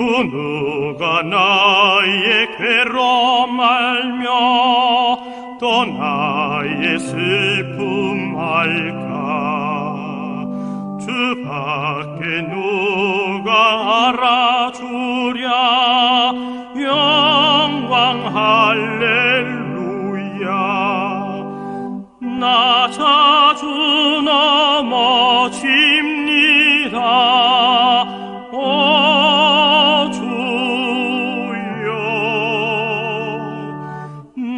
그 누가 나의 괴로움 알며 또 나의 슬픔 알까? 주 밖에 누가 알아주랴? 영광 할렐루야. 나 자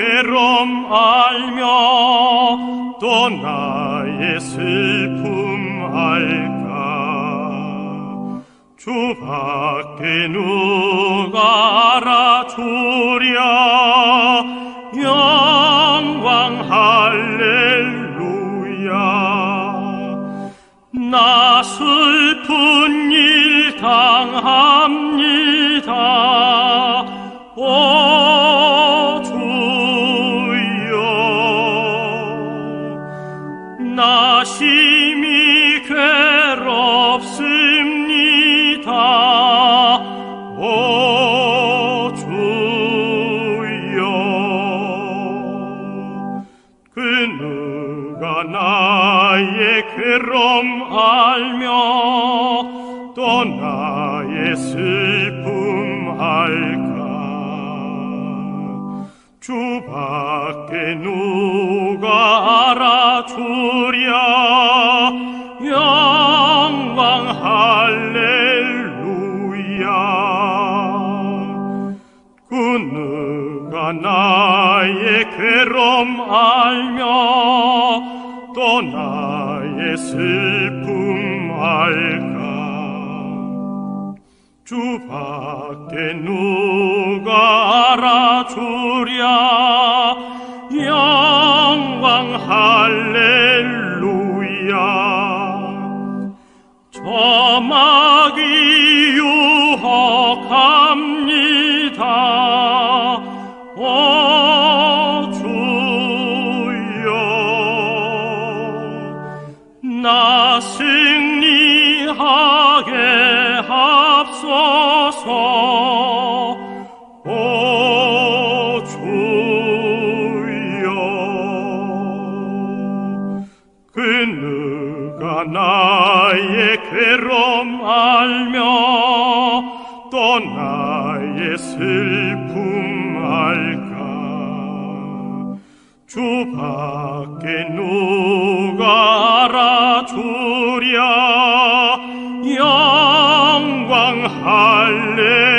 괴로움 알며 또 나의 슬픔 알까? 주 밖에 누 나 슬픈 일 당합니다. 오 주여 나심 그 누가 나의 괴로움 알며 또 나의 슬픔 알까? 주 밖에 누 알며 또 나의 슬픔 알까? 주밖에 누가 알아주랴? 영광 할렐루야. 저막이 유 승리하게 합소서. 오 주여. 그 누가 나의 괴로움 알며 또 나의 슬픔 알까? 주 밖에 누가 알아 주랴 영광 할례